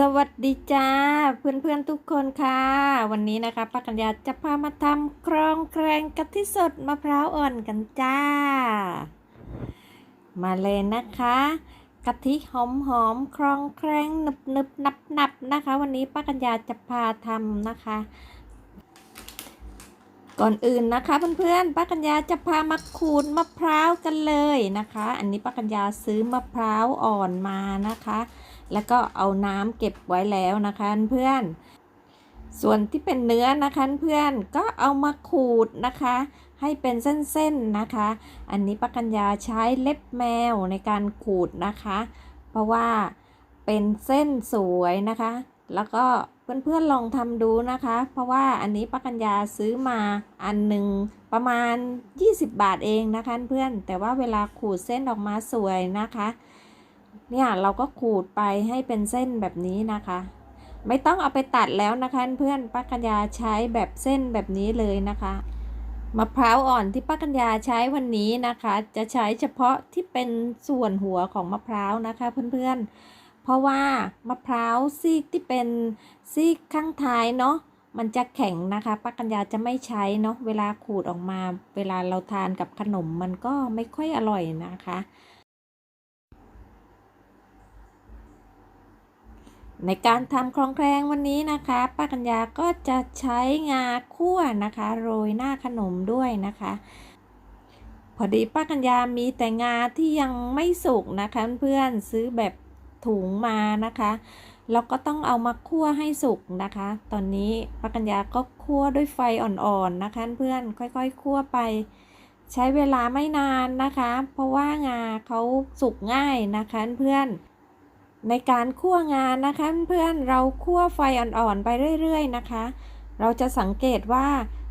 สวัสดีจ้าเพื่อนๆทุกคนค่ะ วันนี้นะคะป้ากัญญาจะพามาทำครองแครงกะทิสดมะพร้าวอ่อนกันจ้า มาเลยนะคะกะทิหอมหอมครองแครงนึบหนึบนับนับๆนะคะ วันนี้ป้ากัญญาจะพาทำนะคะ ก่อนอื่นนะคะเพื่อนๆป้ากัญญาจะพามาขูดมะพร้าวกันเลยนะคะ อันนี้ป้ากัญญาซื้อมะพร้าวอ่อนมานะคะ แล้วก็เอาน้ำเก็บไว้แล้วนะคะเพื่อน ส่วนที่เป็นเนื้อนะคะเพื่อนก็เอามาขูดนะคะ ให้เป็นเส้นๆนะคะ อันนี้ป้ากัญญาใช้เล็บแมวในการขูดนะคะ เพราะว่าเป็นเส้นสวยนะคะ แล้วก็เพื่อนๆลองทำดูนะคะ เพราะว่าอันนี้ป้ากัญญาซื้อมาอันหนึ่งประมาณ 20 บาทเองนะคะเพื่อนแต่ว่าเวลาขูดเส้นออกมาสวยนะคะ เนี่ยเราก็ขูดไปให้เป็นเส้นแบบนี้นะคะ ไม่ต้องเอาไปตัดแล้วนะคะ เพื่อนป้ากัญญาใช้แบบเส้นแบบนี้เลยนะคะมะพร้าวอ่อนที่ป้ากัญญาใช้วันนี้นะคะ จะใช้เฉพาะที่เป็นส่วนหัวของมะพร้าวนะคะเพื่อนๆ เพราะว่ามะพร้าวซีกที่เป็นซีกข้างท้ายเนาะมันจะแข็งนะคะป้ากัญญาจะไม่ใช้เนาะเวลาขูดออกมา เวลาเราทานกับขนมมันก็ไม่ค่อยอร่อยนะคะ ในการทำคลองแคลงวันนี้นะคะป้ากัญญาก็จะใช้งาคั่วนะคะ โรยหน้าขนมด้วยนะคะ พอดีป้ากัญญามีแต่งาที่ยังไม่สุกนะคะเพื่อนซื้อแบบถุงมานะคะแล้วก็ต้องเอามาคั่วให้สุกนะคะ ตอนนี้ป้ากัญญาก็คั่วด้วยไฟอ่อนๆนะคะ เพื่อนค่อยๆคั่วไป ใช้เวลาไม่นานนะคะ เพราะว่างาเขาสุกง่ายนะคะเพื่อน ในการคั่วงานนะคะ เพื่อนเราคั่วไฟอ่อนๆไปเรื่อยๆนะคะ เราจะสังเกตว่า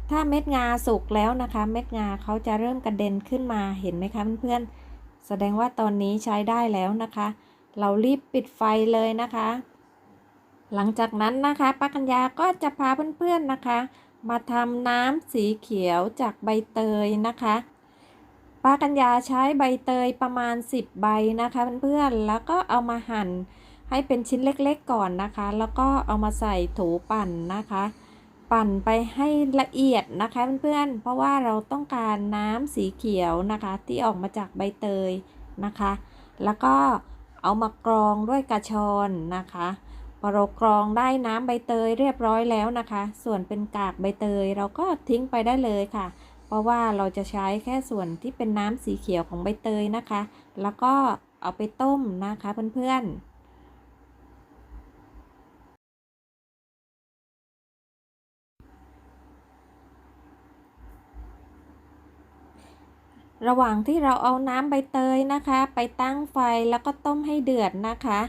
ถ้าเม็ดงาสุกแล้วนะคะ เม็ดงาเขาจะเริ่มกระเด็นขึ้นมาเห็นไหมคะเพื่อนๆแสดงว่าตอนนี้ใช้ได้แล้วนะคะ เรารีบปิดไฟเลยนะคะ หลังจากนั้นนะคะป้ากัญญาก็จะพาเพื่อนๆนะคะ มาทำน้ำสีเขียวจากใบเตยนะคะ ป้ากัญญาใช้ใบเตยประมาณ 10 ใบนะคะเพื่อนๆ แล้วก็เอามาหั่นให้เป็นชิ้นเล็กๆก่อนนะคะ แล้วก็เอามาใส่โถูปั่นนะคะ ปั่นไปให้ละเอียดนะคะเพื่อนๆ เพราะว่าเราต้องการน้ำสีเขียวนะคะ ที่ออกมาจากใบเตยนะคะ แล้วก็เอามากรองด้วยกระชอนนะคะพอเรากรองได้น้ำใบเตยเรียบร้อยแล้วนะคะ ส่วนเป็นกากใบเตยเราก็ทิ้งไปได้เลยค่ะ ราะว่าเราจะใช้แค่ส่วนที่เป็นน้ำสีเขียวของใบเตยนะคะ แล้วก็เอาไปต้มนะคะเพื่อนๆระหว่างที่เราเอาน้ำใบเตยนะคะ ไปตั้งไฟแล้วก็ต้มให้เดือดนะคะ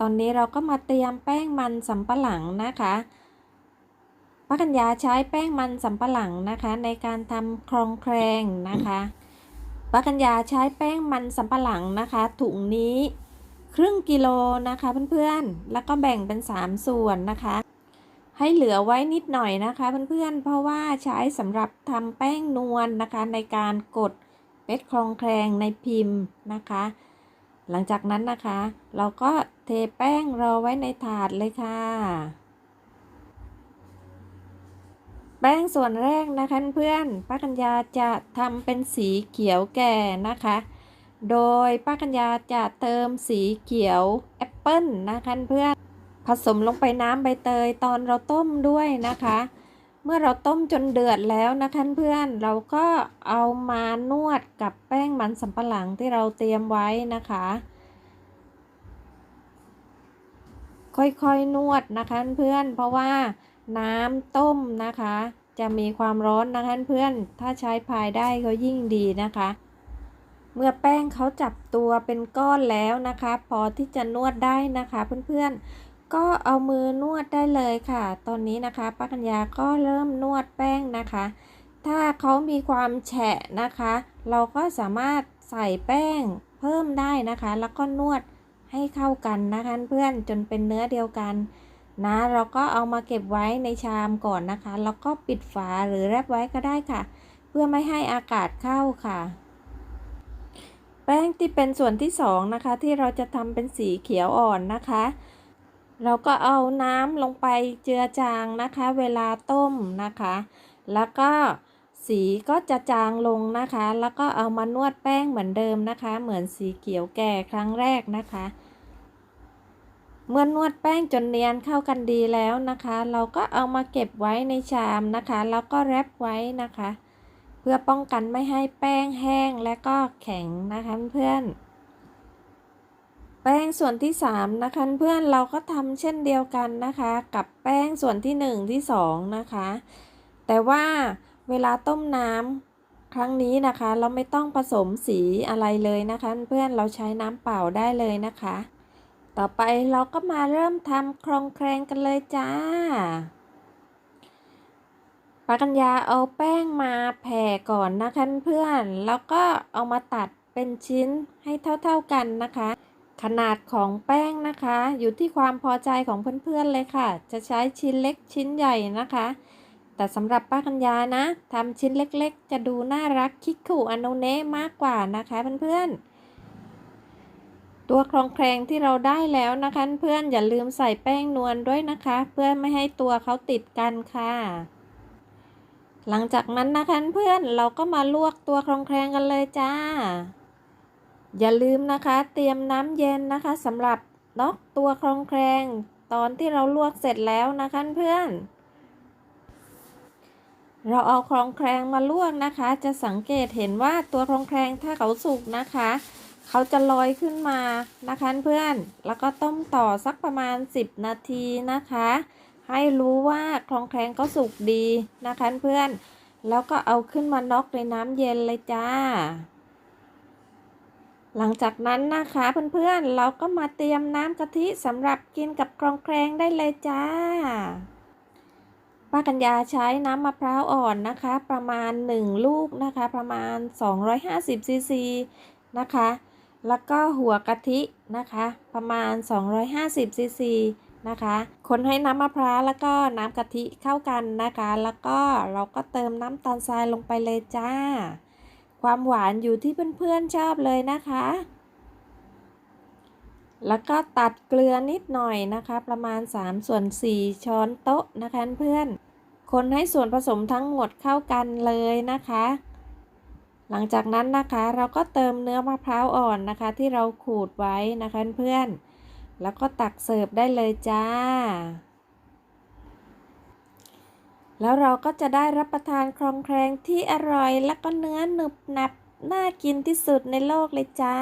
ตอนนี้เราก็มาเตรียมแป้งมันสำปะหลังนะคะ ป้ากัญญาใช้แป้งมันสำปะหลังนะคะในการทำครองแครงนะคะป้ากัญญาใช้แป้งมันสำปะหลังนะคะถุงนี้ครึ่งกิโลนะคะเพื่อนๆ แล้วก็แบ่งเป็น 3 ส่วนนะคะ ให้เหลือไว้นิดหน่อยนะคะเพื่อนๆ เพราะว่าใช้สำหรับทำแป้งนวลนะคะในการกดเม็ดคลองแครงในพิมพ์นะคะ หลังจากนั้นนะคะ เราก็เทแป้งรอไว้ในถาดเลยค่ะ แป้งส่วนแรกนะคะเพื่อนป้ากัญญาจะทำเป็นสีเขียวแก่นะคะ โดยป้ากัญญาจะเติมสีเขียวแอปเปิ้ลนะคะเพื่อนผสมลงไปน้ำใบเตยตอนเราต้มด้วยนะคะ เมื่อเราต้มจนเดือดแล้วนะคะเพื่อนเราก็เอามานวดกับแป้งมันสำปะหลังที่เราเตรียมไว้นะคะ ค่อยๆนวดนะคะเพื่อนเพราะว่า น้ำต้มนะคะ จะมีความร้อนนะคะเพื่อนถ้าใช้พายได้ก็ยิ่งดีนะคะ เมื่อแป้งเขาจับตัวเป็นก้อนแล้วนะคะ พอที่จะนวดได้นะคะเพื่อนๆ ก็เอามือนวดได้เลยค่ะ ตอนนี้นะคะป้ากัญญาก็เริ่มนวดแป้งนะคะ ถ้าเขามีความแฉะนะคะ เราก็สามารถใส่แป้งเพิ่มได้นะคะ แล้วก็นวดให้เข้ากันนะคะเพื่อนจนเป็นเนื้อเดียวกัน นะเราก็เอามาเก็บไว้ในชามก่อนนะคะ แล้วก็ปิดฝาหรือแรปไว้ก็ได้ค่ะ เพื่อไม่ให้อากาศเข้าค่ะ แป้งที่เป็นส่วนที่สองนะคะ ที่เราจะทำเป็นสีเขียวอ่อนนะคะ เราก็เอาน้ำลงไปเจือจางนะคะ เวลาต้มนะคะ แล้วก็สีก็จะจางลงนะคะ แล้วก็เอามานวดแป้งเหมือนเดิมนะคะ เหมือนสีเขียวแก่ครั้งแรกนะคะ เมื่อนวดแป้งจนเนียนเข้ากันดีแล้วนะคะ เราก็เอามาเก็บไว้ในชามนะคะ แล้วก็แรปไว้นะคะ เพื่อป้องกันไม่ให้แป้งแห้งและก็แข็งนะคะเพื่อนแป้งส่วนที่3นะคะเพื่อนเราก็ทำเช่นเดียวกันนะคะ กับแป้งส่วนที่ 1 ที่ 2 นะคะ แต่ว่าเวลาต้มน้ำครั้งนี้นะคะ เราไม่ต้องผสมสีอะไรเลยนะคะ เพื่อนเราใช้น้ำเปล่าได้เลยนะคะ ต่อไปเราก็มาเริ่มทำครองแครงกันเลยจ้าปากัญญาเอาแป้งมาแผ่ก่อนนะคะเพื่อนแล้วก็เอามาตัดเป็นชิ้นให้เท่าๆกันนะคะ ขนาดของแป้งนะคะ อยู่ที่ความพอใจของเพื่อนๆเลยค่ะ จะใช้ชิ้นเล็กชิ้นใหญ่นะคะ แต่สำหรับป้ากัญญานะทำชิ้นเล็กๆ จะดูน่ารักคิกขู่อโนเนะมากกว่านะคะเพื่อนๆ ตัวคลองแครงที่เราได้แล้วนะคะ เพื่อนอย่าลืมใส่แป้งนวลด้วยนะคะ เพื่อไม่ให้ตัวเขาติดกันค่ะ หลังจากนั้นนะคะเพื่อนเราก็มาลวกตัวคลองแครงกันเลยจ้า อย่าลืมนะคะ เตรียมน้ำเย็นนะคะสำหรับนอกตัวคลองแครงตอนที่เราลวกเสร็จแล้วนะคะเพื่อน เราเอาคลองแครงมาลวกนะคะ จะสังเกตเห็นว่าตัวคลองแครงถ้าเขาสุกนะคะ เขาจะลอยขึ้นมานะคะเพื่อน แล้วก็ต้มต่อสักประมาณ 10 นาทีนะคะ ให้รู้ว่าคลองแครงก็สุกดีนะคะเพื่อน แล้วก็เอาขึ้นมาน็อกในน้ำเย็นเลยจ้า หลังจากนั้นนะคะเพื่อนๆ เราก็มาเตรียมน้ำกะทิสำหรับกินกับคลองแครงได้เลยจ้าป้ากัญญาใช้น้ำมะพร้าวอ่อนนะคะ ประมาณ 1 ลูกนะคะ ประมาณ 250ซีซีนะคะ แล้วก็หัวกะทินะคะ ประมาณ 250ซีซีนะคะ คนให้น้ำมะพร้าวแล้วก็น้ำกะทิเข้ากันนะคะ แล้วก็เราก็เติมน้ำตาลทรายลงไปเลยจ้า ความหวานอยู่ที่เพื่อนๆชอบเลยนะคะ แล้วก็ตัดเกลือนิดหน่อยนะคะ ประมาณ 3 ส่วน 4 ช้อนโต๊ะนะคะเพื่อน คนให้ส่วนผสมทั้งหมดเข้ากันเลยนะคะ หลังจากนั้นนะคะเราก็เติมเนื้อมะพร้าวอ่อนนะคะ ที่เราขูดไว้นะคะเพื่อนแล้วก็ตักเสิร์ฟได้เลยจ้า แล้วเราก็จะได้รับประทานครองแครงที่อร่อย และก็เนื้อหนึบหนับน่ากินที่สุดในโลกเลยจ้า